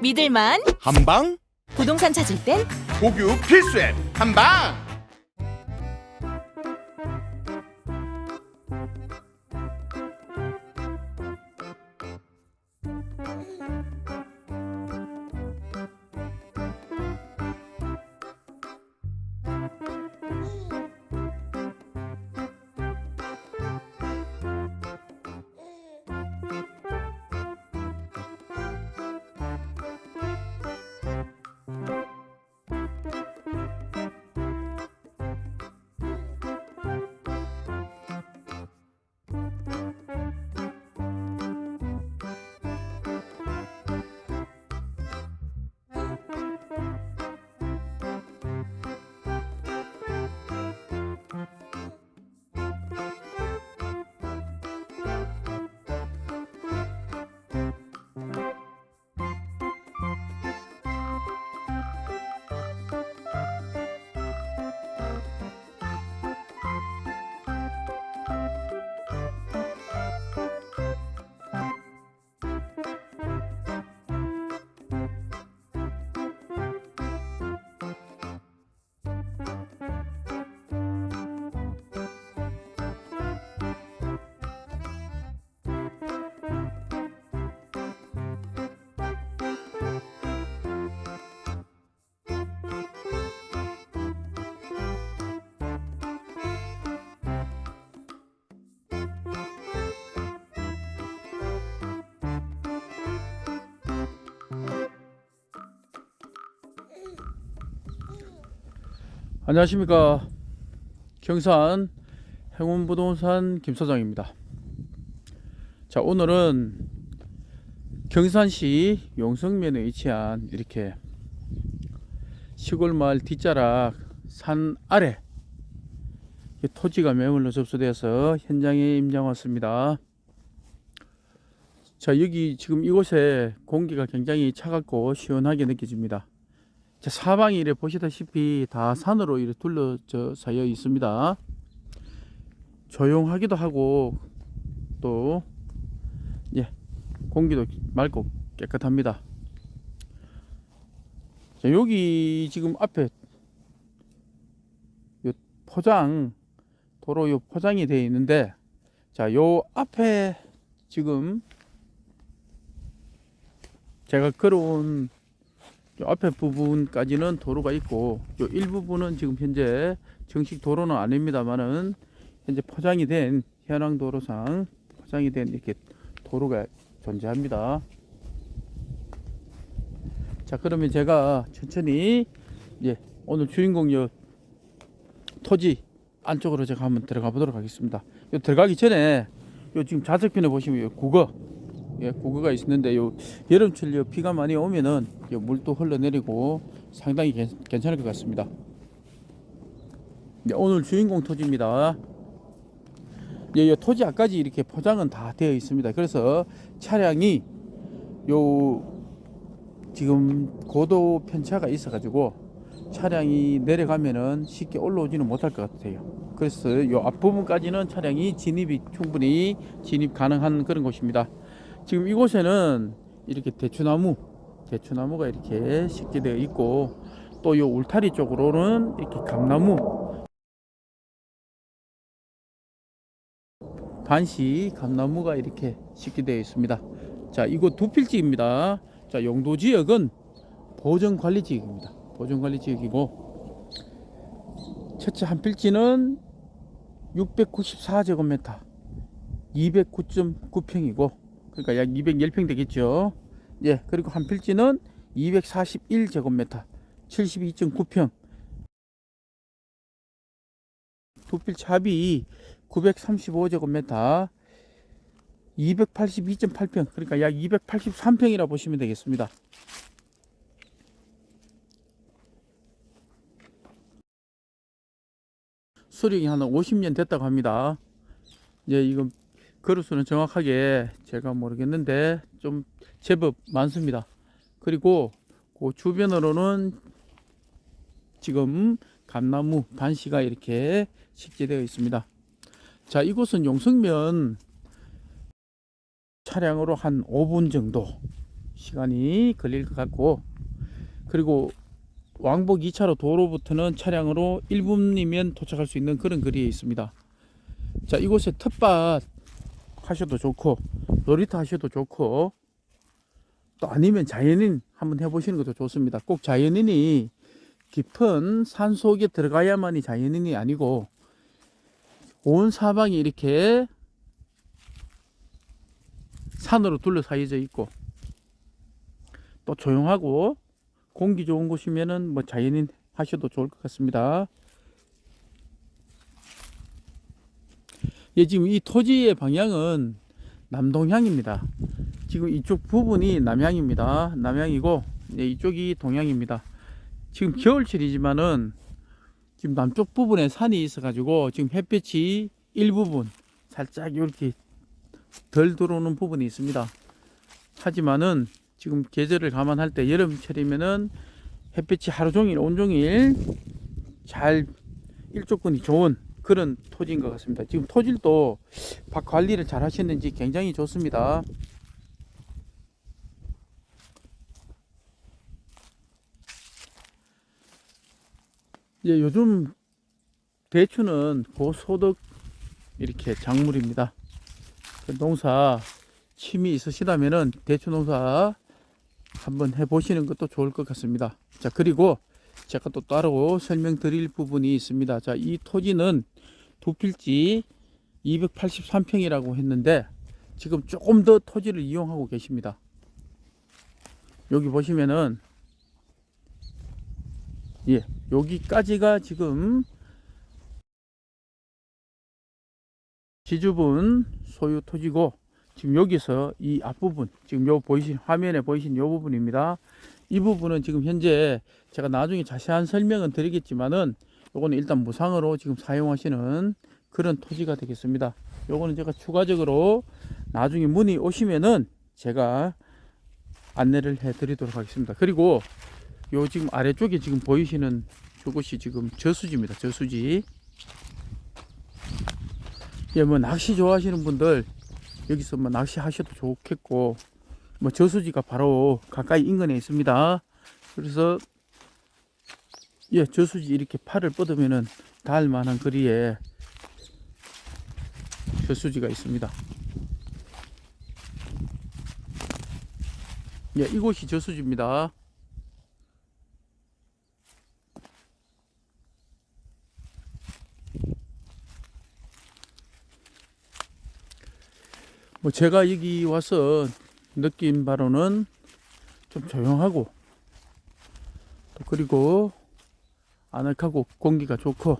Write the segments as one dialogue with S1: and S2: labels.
S1: 믿을만?
S2: 한방?
S1: 부동산 찾을 땐?
S2: 고교 필수 앱 한방
S3: 안녕하십니까. 경산 행운부동산 김소장입니다. 자 오늘은 경산시 용성면에 위치한 이렇게 시골 마을 뒷자락 산 아래 이 토지가 매물로 접수되어서 현장에 임장 왔습니다. 자 여기 지금 이곳에 공기가 굉장히 차갑고 시원하게 느껴집니다. 자, 사방이 이래 보시다시피 다 산으로 이렇게 둘러져 쌓여 있습니다. 조용하기도 하고 또 예, 공기도 맑고 깨끗합니다. 자, 여기 지금 앞에 요 포장 도로 요 포장이 되어 있는데 자, 요 앞에 지금 제가 걸어온 요 앞에 부분까지는 도로가 있고 요 일부분은 지금 현재 정식 도로는 아닙니다만은 현재 포장이 된 현황 도로상 포장이 된 이렇게 도로가 존재합니다. 자 그러면 제가 천천히 예 오늘 주인공 요 토지 안쪽으로 제가 한번 들어가 보도록 하겠습니다. 요 들어가기 전에 요 지금 좌측편에 보시면 요 국어 예, 고구가 있는데 요 여름철 요 비가 많이 오면은 요 물도 흘러내리고 상당히 괜, 괜찮을 것 같습니다. 네, 오늘 주인공 토지입니다. 예, 요 토지 앞까지 이렇게 포장은 다 되어 있습니다. 그래서 차량이 요 지금 고도 편차가 있어 가지고 차량이 내려가면은 쉽게 올라오지는 못할 것 같아요. 그래서 요 앞부분까지는 차량이 진입이 충분히 진입 가능한 그런 곳입니다. 지금 이곳에는 이렇게 대추나무, 대추나무가 이렇게 심게 되어 있고 또요 울타리 쪽으로는 이렇게 감나무, 반시 감나무가 이렇게 심게 되어 있습니다. 자, 이곳 두 필지입니다. 자, 용도 지역은 보정 관리 지역입니다. 보정 관리 지역이고 첫째 한 필지는 694제곱미터, 209.9평이고 그러니까 약 210평 되겠죠. 예, 그리고 한 필지는 241제곱미터, 72.9평. 두 필지 합이 935제곱미터, 282.8평. 그러니까 약 283평이라 보시면 되겠습니다. 수령이 한 50년 됐다고 합니다. 예, 이건 그루수는 정확하게 제가 모르겠는데 좀 제법 많습니다. 그리고 그 주변으로는 지금 감나무 반시가 이렇게 식재되어 있습니다. 자, 이곳은 용성면 차량으로 한 5분 정도 시간이 걸릴 것 같고 그리고 왕복 2차로 도로부터는 차량으로 1분이면 도착할 수 있는 그런 거리에 있습니다. 자 이곳에 텃밭 하셔도 좋고 놀이터 하셔도 좋고 또 아니면 자연인 한번 해보시는 것도 좋습니다. 꼭 자연인이 깊은 산 속에 들어가야만이 자연인이 아니고 온 사방이 이렇게 산으로 둘러싸여져 있고 또 조용하고 공기 좋은 곳이면은 뭐 자연인 하셔도 좋을 것 같습니다. 예, 지금 이 토지의 방향은 남동향입니다. 지금 이쪽 부분이 남향입니다. 남향이고 예, 이쪽이 동향입니다. 지금 겨울철이지만은 지금 남쪽 부분에 산이 있어가지고 지금 햇빛이 일부분 살짝 이렇게 덜 들어오는 부분이 있습니다. 하지만은 지금 계절을 감안할 때 여름철이면은 햇빛이 하루 종일 온종일 잘 일조권이 좋은 그런 토지인 것 같습니다. 지금 토질도 밭 관리를 잘 하셨는지 굉장히 좋습니다. 예, 요즘 대추는 고소득 이렇게 작물입니다. 그 농사 취미 있으시다면은 대추 농사 한번 해보시는 것도 좋을 것 같습니다. 자 그리고 제가 또 따로 설명드릴 부분이 있습니다. 자 이 토지는 두 필지 283평이라고 했는데 지금 조금 더 토지를 이용하고 계십니다. 여기 보시면은 예 여기까지가 지금 지주분 소유 토지고 지금 여기서 이 앞부분 지금 요 보이신 화면에 보이신 요 부분입니다. 이 부분은 지금 현재 제가 나중에 자세한 설명은 드리겠지만은 요거는 일단 무상으로 지금 사용하시는 그런 토지가 되겠습니다. 요거는 제가 추가적으로 나중에 문의 오시면은 제가 안내를 해 드리도록 하겠습니다. 그리고 요 지금 아래쪽에 지금 보이시는 저것이 지금 저수지입니다. 저수지. 예, 뭐 낚시 좋아하시는 분들 여기서 뭐 낚시 하셔도 좋겠고 뭐 저수지가 바로 가까이 인근에 있습니다. 그래서 예, 저수지 이렇게 팔을 뻗으면은 닿을 만한 거리에 저수지가 있습니다. 예, 이곳이 저수지입니다. 뭐 제가 여기 와서 느낀 바로는 좀 조용하고 또 그리고 아늑하고 공기가 좋고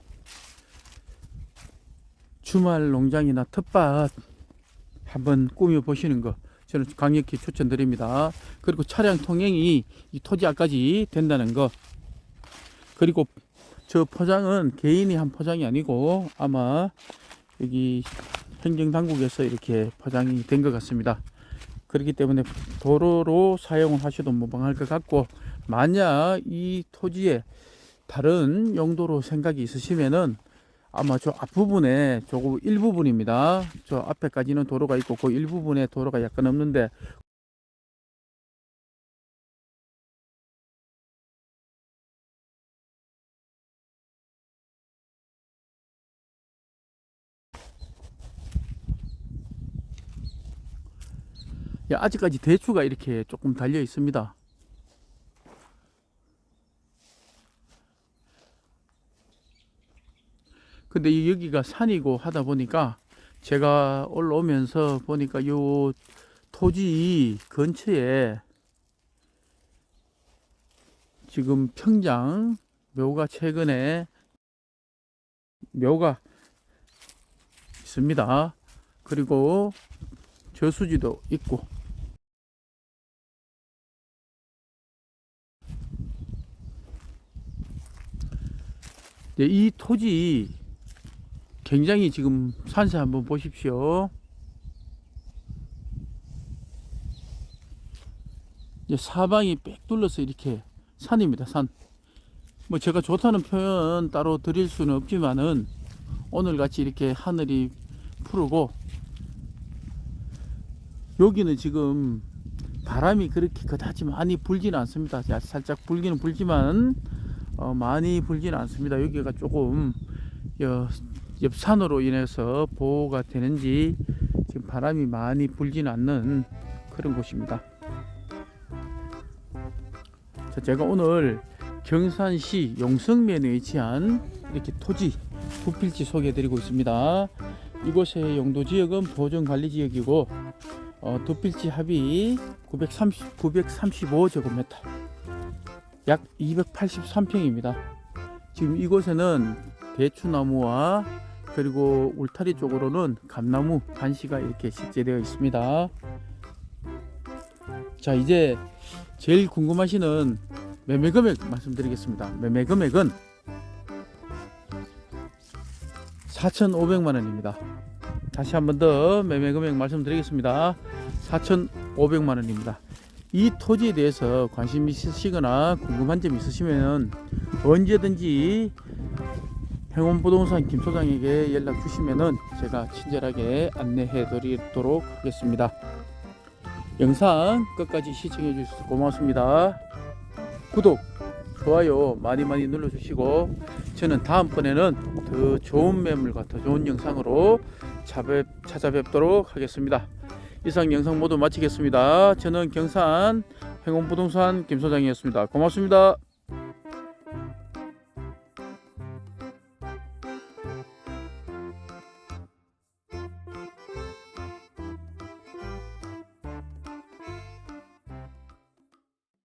S3: 주말 농장이나 텃밭 한번 꾸며 보시는 거 저는 강력히 추천드립니다. 그리고 차량 통행이 이 토지 앞까지 된다는 거 그리고 저 포장은 개인이 한 포장이 아니고 아마 여기 행정당국에서 이렇게 포장이 된 것 같습니다. 그렇기 때문에 도로로 사용을 하셔도 무방할 것 같고 만약 이 토지에 다른 용도로 생각이 있으시면은 아마 저 앞부분에 조금 일부분입니다. 저 앞에까지는 도로가 있고 그 일부분에 도로가 약간 없는데 야, 아직까지 대추가 이렇게 조금 달려 있습니다. 근데 이 여기가 산이고 하다 보니까 제가 올라오면서 보니까 요 토지 근처에 지금 평장 묘가 최근에 묘가 있습니다. 그리고 저수지도 있고 네, 이 토지 굉장히 지금 산세 한번 보십시오. 사방이 빽 둘러서 이렇게 산입니다. 산. 뭐 제가 좋다는 표현 따로 드릴 수는 없지만은 오늘 같이 이렇게 하늘이 푸르고 여기는 지금 바람이 그렇게 그다지 많이 불지는 않습니다. 자, 살짝 불기는 불지만 어, 많이 불지는 않습니다. 여기가 조금 여, 옆산으로 인해서 보호가 되는지 지금 바람이 많이 불지는 않는 그런 곳입니다. 자, 제가 오늘 경산시 용성면에 위치한 이렇게 토지 부필지 소개해드리고 있습니다. 이곳의 용도 지역은 보존 관리 지역이고 어, 두필지 합이 930, 935제곱미터 약 283평입니다. 지금 이곳에는 대추나무와 그리고 울타리 쪽으로는 감나무 간시가 이렇게 식재되어 있습니다. 자 이제 제일 궁금하시는 매매 금액 말씀드리겠습니다. 매매 금액은 4,500만 원입니다. 다시 한 번 더 매매 금액 말씀드리겠습니다. 4,500만 원입니다. 이 토지에 대해서 관심 있으시거나 궁금한 점 있으시면 언제든지 행운부동산 김 소장에게 연락 주시면은 제가 친절하게 안내해 드리도록 하겠습니다. 영상 끝까지 시청해 주셔서 고맙습니다. 구독, 좋아요 많이 많이 눌러주시고 저는 다음번에는 더 좋은 매물과 더 좋은 영상으로 찾아뵙, 찾아뵙도록 하겠습니다. 이상 영상 모두 마치겠습니다. 저는 경산 행운부동산 김 소장이었습니다. 고맙습니다.